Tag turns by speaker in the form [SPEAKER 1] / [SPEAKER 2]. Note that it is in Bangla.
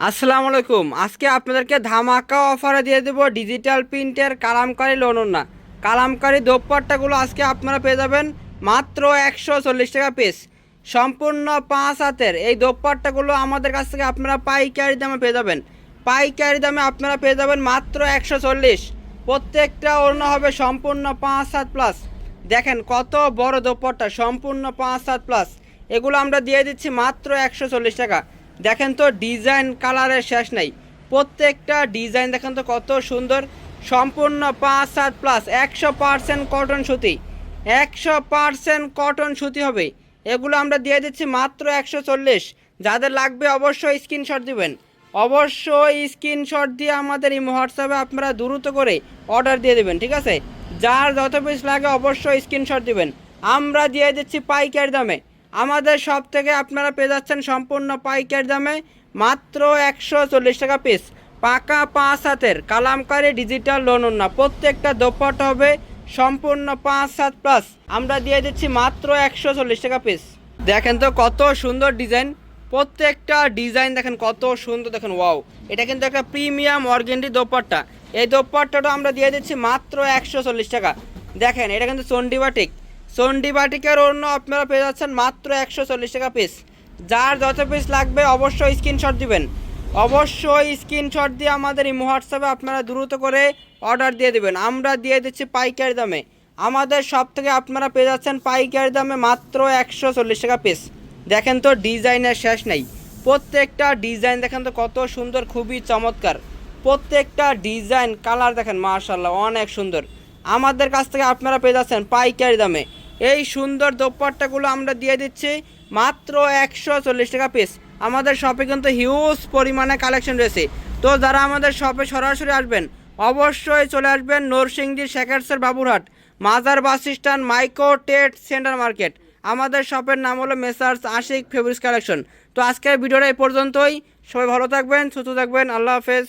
[SPEAKER 1] আসসালামু আলাইকুম। আজকে আপনাদেরকে ধামাকা অফারে দিয়ে দেবো ডিজিটাল প্রিন্টের কালামকারি লোন না কালামকারি দোপাট্টাগুলো আজকে আপনারা পেয়ে যাবেন মাত্র একশো চল্লিশ টাকা পিস সম্পূর্ণ পাঁচ হাতের এই দোপাট্টাগুলো আমাদের কাছ থেকে আপনারা পাইকারি দামে পেয়ে যাবেন। পাইকারি দামে আপনারা পেয়ে যাবেন মাত্র একশো চল্লিশ। প্রত্যেকটা অন্য হবে সম্পূর্ণ পাঁচ হাত প্লাস দেখেন কত বড় দোপাট্টা, সম্পূর্ণ পাঁচ হাত প্লাস এগুলো আমরা দিয়ে দিচ্ছি মাত্র একশো চল্লিশ টাকা। দেখেন তো ডিজাইন কালারের শেষ নাই। প্রত্যেকটা ডিজাইন দেখেন তো কত সুন্দর। সম্পূর্ণ পাঁচ সাত প্লাস একশো পার্সেন্ট কটন সুতি। একশো পার্সেন্ট কটন সুতি হবে। এগুলো আমরা দিয়ে দিচ্ছি মাত্র একশো চল্লিশ। যাদের লাগবে অবশ্যই স্ক্রিনশট দিবেন। অবশ্যই স্ক্রিনশট দিয়ে আমাদের এই হোয়াটসঅ্যাপে আপনারা দ্রুত করে অর্ডার দিয়ে দেবেন, ঠিক আছে? যার যত পিস লাগে অবশ্যই স্ক্রিনশট দিবেন। আমরা দিয়ে দিচ্ছি পাইকারি দামে। আমাদের সব থেকে আপনারা পেয়ে যাচ্ছেন সম্পূর্ণ পাইকারি দামে মাত্র একশো চল্লিশ টাকা পিস পাকা পাঁচ হাতের কালামকারী ডিজিটাল লোন না প্রত্যেকটা দোপাট হবে সম্পূর্ণ পাঁচ সাত প্লাস আমরা দিয়ে দিচ্ছি মাত্র একশো চল্লিশ টাকা পিস দেখেন তো কত সুন্দর ডিজাইন প্রত্যেকটা ডিজাইন দেখেন কত সুন্দর, দেখেন ওয়াও এটা কিন্তু একটা প্রিমিয়াম অর্গেন্ডি দোপাট্টা। এই দোপাট্টাটা আমরা দিয়ে দিচ্ছি মাত্র একশো চল্লিশ টাকা। দেখেন, এটা কিন্তু চন্ডিবাটিক চন্ডিবাটিকের অন্য আপনারা পেয়ে যাচ্ছেন মাত্র একশো চল্লিশ টাকা পিস যার যত পিস লাগবে অবশ্যই স্ক্রিনশট দিবেন। অবশ্যই স্ক্রিনশট দিয়ে আমাদের এই হোয়াটসঅ্যাপে আপনারা দ্রুত করে অর্ডার দিয়ে দেবেন। আমরা দিয়ে দিচ্ছি পাইকারি দামে। আমাদের সব থেকে আপনারা পেয়ে যাচ্ছেন পাইকারি দামে মাত্র একশো চল্লিশ টাকা পিস দেখেন তো ডিজাইনের শেষ নেই। প্রত্যেকটা ডিজাইন দেখেন তো কত সুন্দর, খুবই চমৎকার। প্রত্যেকটা ডিজাইন, কালার দেখেন মার্শাল্লাহ অনেক সুন্দর। আমাদের কাছ থেকে আপনারা পেয়ে যাচ্ছেন পাইকারি দামে। এই সুন্দর দোপাট্টাগুলো আমরা দিয়ে দিচ্ছি মাত্র একশো চল্লিশ টাকা পিস আমাদের শপে কিন্তু হিউজ পরিমাণে কালেকশন রয়েছে। তো যারা আমাদের শপে সরাসরি আসবেন, অবশ্যই চলে আসবেন নরসিংদী শেখারসের বাবুরহাট, মাজার বাস স্ট্যান্ড মাইক্রো টেট সেন্টার মার্কেট। আমাদের শপের নাম হলো মেসার্স আশিক ফেব্রিক্স কালেকশন। তো আজকের ভিডিওটা এই পর্যন্তই। সবাই ভালো থাকবেন, সুস্থ থাকবেন, আল্লাহ হাফেজ।